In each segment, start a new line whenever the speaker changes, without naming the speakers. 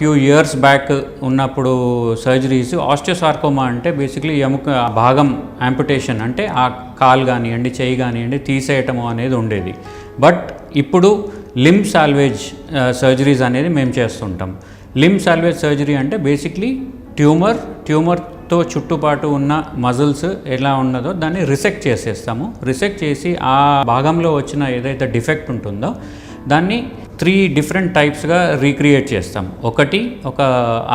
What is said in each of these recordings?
Few years back ఉన్నప్పుడు surgeries osteosarcoma అంటే basically ఎముక భాగం యాంపుటేషన్ అంటే ఆ కాలు కానివ్వండి చేయి కానివ్వండి తీసేయటము అనేది ఉండేది. బట్ ఇప్పుడు లిమ్ సాల్వేజ్ సర్జరీస్ అనేది మేము చేస్తుంటాం. లిమ్ సాల్వేజ్ సర్జరీ అంటే బేసిక్లీ ట్యూమర్ ట్యూమర్తో చుట్టుపాటు ఉన్న మజిల్స్ ఎలా ఉన్నదో దాన్ని రిసెక్ట్ చేసేస్తాము. రిసెక్ట్ చేసి ఆ భాగంలో వచ్చిన ఏదైతే డిఫెక్ట్ ఉంటుందో దాన్ని త్రీ డిఫరెంట్ టైప్స్గా రీక్రియేట్ చేస్తాం. ఒకటి ఒక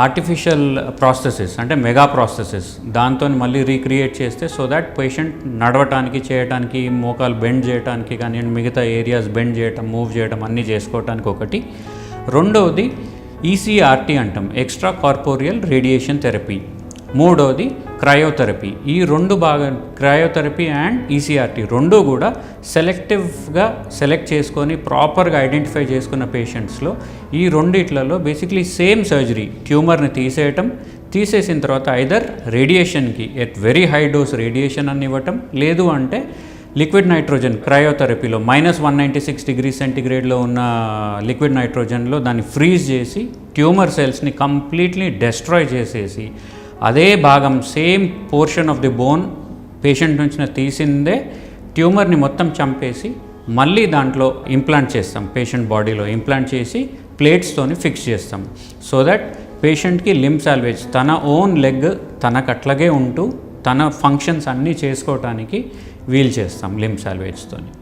ఆర్టిఫిషియల్ ప్రాసెసెస్ అంటే మెగా ప్రాసెసెస్ దాంతో మళ్ళీ రీక్రియేట్ చేస్తే సో దాట్ పేషెంట్ నడవటానికి చేయటానికి మోకాలు బెండ్ చేయడానికి కానీ మిగతా ఏరియాస్ బెండ్ చేయటం మూవ్ చేయటం అన్నీ చేసుకోవటానికి ఒకటి. రెండవది ఈసీఆర్టీ అంటాం ఎక్స్ట్రా కార్పోరియల్ రేడియేషన్ థెరపీ మూడవది క్రయోథెరపీ. ఈ రెండు బాగా క్రయోథెరపీ అండ్ ఈసీఆర్టీ రెండు కూడా సెలెక్టివ్గా సెలెక్ట్ చేసుకొని ప్రాపర్గా ఐడెంటిఫై చేసుకున్న పేషెంట్స్లో ఈ రెండిట్లలో బేసిక్లీ సేమ్ సర్జరీ. ట్యూమర్ని తీసేయటం తీసేసిన తర్వాత either రేడియేషన్కి at very high dose radiation అని ఇవ్వటం లేదు అంటే liquid nitrogen క్రయోథెరపీలో minus one ninety six degree సెంటిగ్రేడ్లో ఉన్న లిక్విడ్ నైట్రోజన్లో దాన్ని ఫ్రీజ్ చేసి ట్యూమర్ సెల్స్ని కంప్లీట్లీ డెస్ట్రాయ్ చేసేసి అదే భాగం same portion of the bone patient నుంచి తీసిందే ట్యూమర్ని మొత్తం చంపేసి మళ్ళీ దాంట్లో ఇంప్లాంట్ చేస్తాం పేషెంట్ బాడీలో ఇంప్లాంట్ చేసి ప్లేట్స్తోని ఫిక్స్ చేస్తాం. సో దట్ పేషెంట్కి లిమ్ సాల్వేజ్ తన ఓన్ లెగ్ తనకు అట్లాగే ఉంటూ తన ఫంక్షన్స్ అన్నీ చేసుకోవటానికి వీల్ చేస్తాం లిమ్ సాల్వేజ్తోని